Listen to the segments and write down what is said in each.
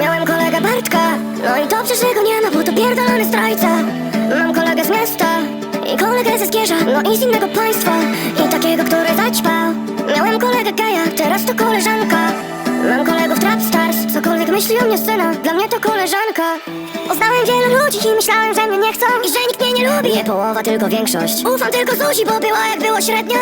Miałem kolegę Bartka, no i dobrze, że go nie ma, bo to pierdolony zdrajca Mam kolegę z miasta i kolegę ze Skierza, no i z innego państwa I takiego, który zaćpał Miałem kolegę geja, teraz to koleżanka. Mam kolegów trap stars, cokolwiek myśli o mnie scena Dla mnie to koleżanka Poznałem wielu ludzi i myślałem, że mnie nie chcą I że nikt mnie nie lubi. Nie połowa, tylko większość. Ufam tylko Zuzi, bo było jak było średnio.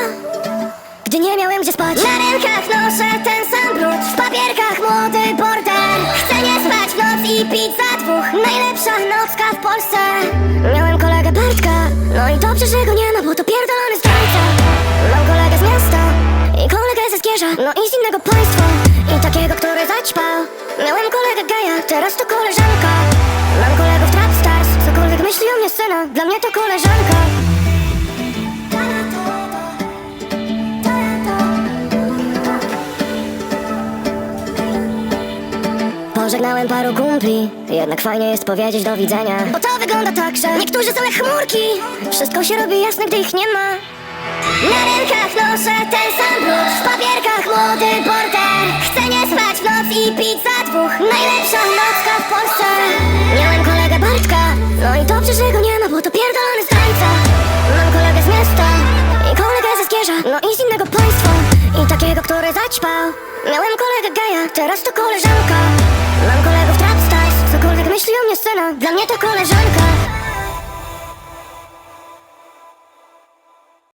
Gdy nie miałem gdzie spać. Na rękach noszę ten sam brud W papierkach młody border Chcę nie spać w noc i pić za dwóch. Najlepsza nocka w Polsce. Miałem kolegę Bartka No i dobrze, że go nie ma, bo to pierdolony zdrajca. Mam kolegę z miasta I kolegę ze Skierza No i z innego państwa. I takiego, który zaćpał. Miałem kolegę geja, teraz to koleżanka to koleżanka. Pożegnałem paru kumpli Jednak fajnie jest powiedzieć do widzenia. Bo to wygląda tak, że niektórzy są jak chmurki. Wszystko się robi jasne, gdy ich nie ma. Na rękach noszę ten sam brud W papierkach młody border Chcę nie spać w noc i pić za dwóch. Najlepsza nocka w Polsce No i z innego państwa I takiego, który zaćpał Miałem kolegę geja, teraz to koleżanka. Mam kolegów trap stars Cokolwiek myśli o mnie scena. Dla mnie to koleżanka